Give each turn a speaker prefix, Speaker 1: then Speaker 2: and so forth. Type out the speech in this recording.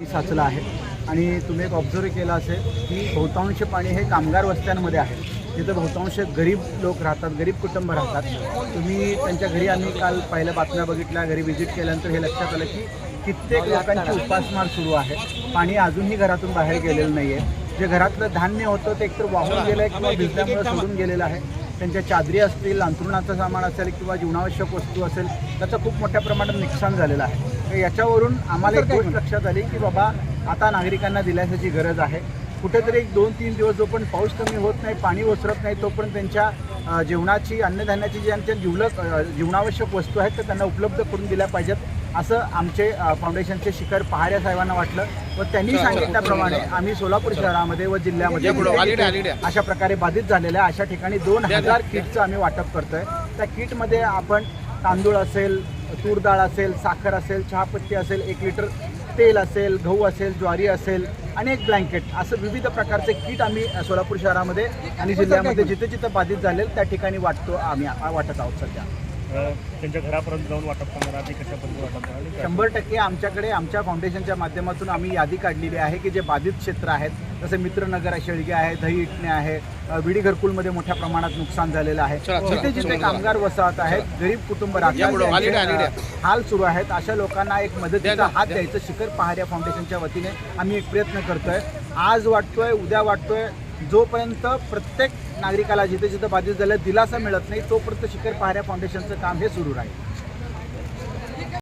Speaker 1: साचलं आहे. आणि तुम्ही एक ऑब्झर्व केलं असेल की बहुतांश पाणी हे कामगार वस्त्यांमध्ये आहे. तिथं बहुतांश गरीब लोक राहतात गरीब कुटुंब राहतात. तुम्ही त्यांच्या घरी आम्ही काल पहिल्या बातम्या बघितल्या घरी व्हिजिट केल्यानंतर हे लक्षात आलं की कित्येक लोकांची उपासमार सुरू आहे. पाणी अजूनही घरातून बाहेर गेलेलं नाही आहे जे घरातलं धान्य होतं ते एकतर वाहून गेलं आहे किंवा भिजल्यामुळे सोडून गेलेलं आहे. त्यांच्या चादरी असतील अंथरुणाचं सामान असेल किंवा जीवनावश्यक वस्तू असेल त्याचं खूप मोठ्या प्रमाणात नुकसान झालेलं आहे. याच्यावरून आम्हाला एक गोष्ट लक्षात आली की बाबा आता नागरिकांना दिलासाची गरज आहे. कुठेतरी एक दोन तीन दिवस जोपर्यंत पाऊस कमी होत नाही पाणी ओसरत नाही तोपर्यंत त्यांच्या जेवणाची अन्नधान्याची जी त्यांच्या जीवलक जीवनावश्यक वस्तू आहेत त्या त्यांना उपलब्ध करून दिल्या पाहिजेत. असं आमचे फाउंडेशनचे शिखर पहाऱ्या साहेबांना वाटलं व त्यांनी सांगितल्याप्रमाणे आम्ही सोलापूर शहरामध्ये व जिल्ह्यामध्ये अशा प्रकारे बाधित झालेल्या अशा ठिकाणी दोन हजार किटचं आम्ही वाटप करतोय. त्या किटमध्ये आपण तांदूळ असेल तूर डाळ असेल साखर असेल चहापत्ती असेल एक लिटर तेल असेल गहू असेल ज्वारी असेल आणि एक ब्लँकेट असं विविध प्रकारचे किट आम्ही सोलापूर शहरामध्ये आणि जिल्ह्यामध्ये जिथे जिथे बाधित झालेल त्या ठिकाणी वाटतो आम्ही वाटत आहोत सध्या.
Speaker 2: त्यांच्या घरापर्यंत जाऊन वाटप करणार आधी कशापर्यंत वाटप करणार?
Speaker 1: शंभर टक्के आमच्याकडे आमच्या फाउंडेशनच्या माध्यमातून आम्ही यादी काढलेली आहे की जे बाधित क्षेत्र आहेत जसे मित्रनगर आहे शेळगे आहे दही इटणे आहे विडी घरकुलमध्ये मोठ्या प्रमाणात नुकसान झालेलं आहे. जिथे जिथे कामगार वसाहत आहेत गरीब कुटुंब हाल सुरू आहेत अशा लोकांना एक मदतीचा हात द्यायचं शिखर पहाड्या फाउंडेशनच्या वतीने आम्ही एक प्रयत्न करतोय. आज वाटतोय उद्या वाटतोय जोपर्यंत प्रत्येक नागरिकाला जिथे जिथं बाधित झालं दिलासा मिळत नाही तोपर्यंत शिखर पहाऱ्या फाउंडेशनचं काम हे सुरू राहील.